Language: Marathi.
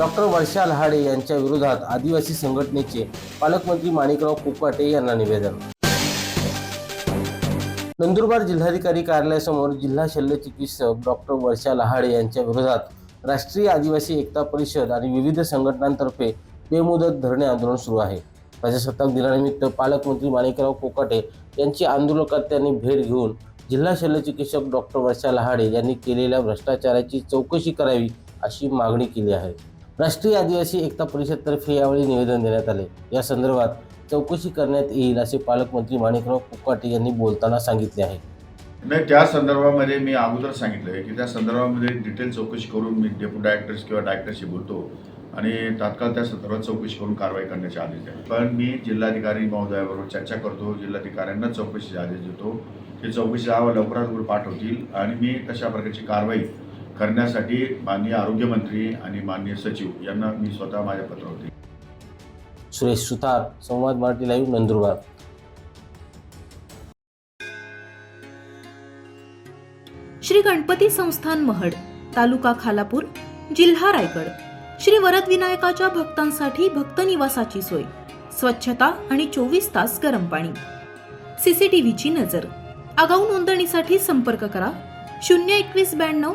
डॉक्टर वर्षा लहाडे यांच्या विरोधात आदिवासी संघटनेचे पालकमंत्री माणिकराव कोकाटे यांना निवेदन. नंदुरबार जिल्हाधिकारी कार्यालयासमोर जिल्हा शल्य चिकित्सक डॉक्टर वर्षा लहाडे यांच्या विरोधात राष्ट्रीय आदिवासी एकता परिषद आणि विविध संघटनांतर्फे बेमुदत धरणे आंदोलन सुरू आहे. प्रजासत्ताक दिनानिमित्त पालकमंत्री माणिकराव कोकाटे यांची आंदोलनकर्त्यांनी भेट घेऊन जिल्हा शल्य चिकित्सक डॉक्टर वर्षा लहाडे यांनी केलेल्या भ्रष्टाचाराची चौकशी करावी अशी मागणी केली आहे. राष्ट्रीय आदिवासी एकता परिषदतर्फे यावेळी निवेदन देण्यात आले. या संदर्भात चौकशी करण्यात येईल असे पालकमंत्री माणिकराव कुकाटे यांनी बोलताना सांगितले आहे. नाही त्या संदर्भामध्ये मी अगोदर सांगितलं आहे की त्या संदर्भामध्ये डिटेल चौकशी करून मी डेप्युटी डायरेक्टर्स किंवा डायरेक्टरशी बोलतो आणि तात्काळ त्या संदर्भात चौकशी करून कारवाई करण्याचे आदेश आहे पण मी जिल्हाधिकारी महोदयाबरोबर चर्चा करतो जिल्हाधिकाऱ्यांना चौकशीचे आदेश देतो. ते चौकशी अहवाल लवकरात लवकर पाठवतील आणि मी तशा प्रकारची कारवाई करण्यासाठी माननीय आरोग्यमंत्री आणि माननीय सचिव यांना मी स्वतः माझ्या पत्रावरती सुरेश सुतार संवाद मराठी लाईव्ह नंदुरबार. श्री गणपती संस्थान महड तालुका खालापूर जिल्हा रायगड. श्री वरद विनायकाच्या भक्तांसाठी भक्त निवासाची सोय. स्वच्छता आणि चोवीस तास गरम पाणी. सीसीटीव्हीची नजर. आगाऊ नोंदणीसाठी संपर्क करा. शून्य एकवीस ब्याण्णव